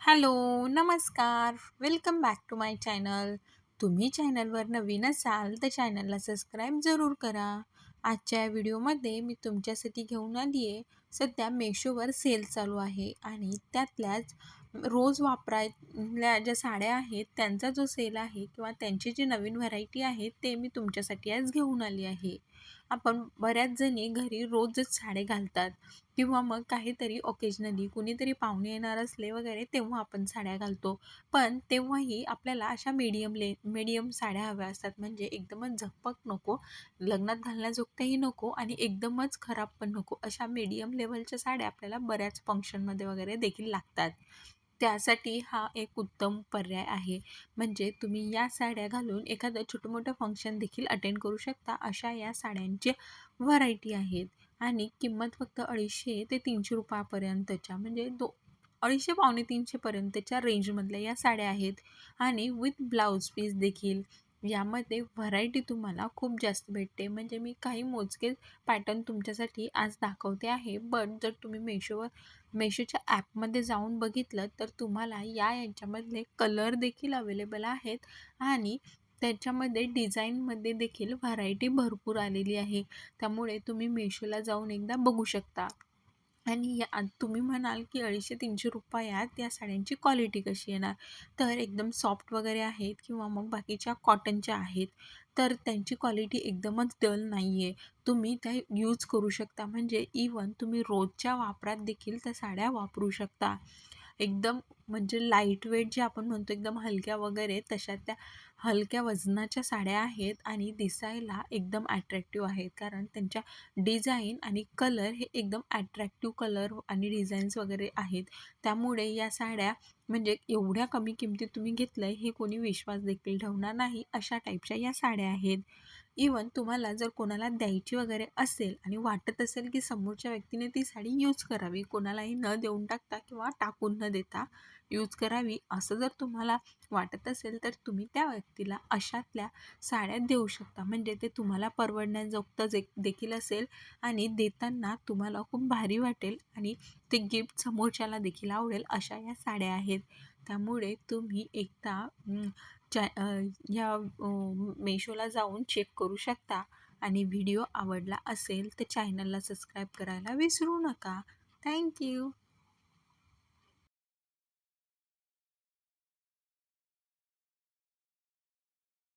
Hello नमस्कार. Welcome back to my channel. तुम्ही चॅनलवर नवीन असाल तर चॅनलला सबस्क्राईब जरूर करा. आजच्या व्हिडिओमध्ये मी तुमच्यासाठी घेऊन आली आहे. सध्या मेशोवर सेल चालू आहे आणि त्यातल्याच रोज वापरायल्या ज्या साड्या आहेत त्यांचा जो सेल आहे किंवा त्यांची जी नवीन व्हरायटी आहे ते मी तुमच्यासाठी आज घेऊन आली आहे. आपण बऱ्याच जणी घरी रोजच साडे घालतात किंवा मग काहीतरी ओकेजनली कुणीतरी पाहुणे येणार असले वगैरे तेव्हा आपण साड्या घालतो. पण तेव्हाही आपल्याला अशा मीडियम ले मीडियम साड्या हव्या असतात. म्हणजे एकदमच झकपक नको लग्नात घालण्याजोगत्याही नको आणि एकदमच खराब पण नको अशा मीडियम लेवलच्या साड्या आपल्याला बऱ्याच फंक्शनमध्ये वगैरे देखील लागतात. त्यासाठी हा एक उत्तम पर्याय आहे. म्हणजे तुम्ही या साड्या घालून एखादं छोटं मोठं फंक्शन देखील अटेंड करू शकता अशा या साड्यांची व्हरायटी आहेत. आणि किंमत फक्त अडीचशे ते तीनशे रुपयापर्यंतच्या म्हणजे दो अडीचशे पावणे तीनशेपर्यंतच्या रेंजमधल्या या साड्या आहेत. आणि विथ ब्लाऊज पीस देखील यामध्ये व्हरायटी तुम्हाला खूप जास्त भेटते. म्हणजे मी काही मोजके पॅटर्न तुमच्यासाठी आज दाखवते आहे. बट जर तुम्ही मेशोवर मेशोच्या ॲपमध्ये जाऊन बघितलं तर तुम्हाला या यांच्यामधले कलर देखील अवेलेबल आहेत. आणि त्याच्यामध्ये डिझाईनमध्ये देखील व्हरायटी भरपूर आलेली आहे. त्यामुळे तुम्ही मेशोला जाऊन एकदा बघू शकता. आणि या तुम्ही म्हणाल की अडीचशे तीनशे रुपयात या साड्यांची क्वालिटी कशी येणार? तर एकदम सॉफ्ट वगैरे आहेत किंवा मग बाकीच्या कॉटनच्या आहेत तर त्यांची क्वालिटी एकदमच डल नाही आहे तुम्ही त्या यूज करू शकता. म्हणजे इवन तुम्ही रोजच्या वापरात देखील त्या साड्या वापरू शकता. एकदम म्हणजे लाइट वेट जे आपण म्हणतो एकदम हलक्या वगैरे तशा त्या हलक्या वजनाच्या साड्या आहेत आणि दिसायला एकदम ॲट्रॅक्टिव्ह आहेत. कारण त्यांच्या डिझाईन आणि कलर हे एकदम ॲट्रॅक्टिव्ह कलर आणि डिझाईन्स वगैरे आहेत. त्यामुळे या साड्या म्हणजे एवढ्या कमी किमतीत तुम्ही घेतलं आहे हे कोणी विश्वास देखील ठेवणार नाही अशा टाईपच्या या साड्या आहेत. इवन तुम्हाला जर कोणाला द्यायची वगैरे असेल आणि वाटत असेल की समोरच्या व्यक्तीने ती साडी यूज करावी कोणालाही न देऊन टाकता किंवा टाकून न देता यूज करावी असं जर तुम्हाला वाटत असेल तर तुम्ही त्या व्यक्तीला अशातल्या साड्या देऊ शकता. म्हणजे ते तुम्हाला परवडण्याजोगतं जे देखील असेल आणि देताना तुम्हाला खूप भारी वाटेल आणि ते गिफ्ट समोरच्याला देखील आवडेल अशा या साड्या आहेत. त्यामुळे तुम्ही एकदा चॅ ह्या मेशोला जाऊन चेक करू शकता आणि व्हिडिओ आवडला असेल तर चॅनलला सबस्क्राईब करायला विसरू नका. थँक्यू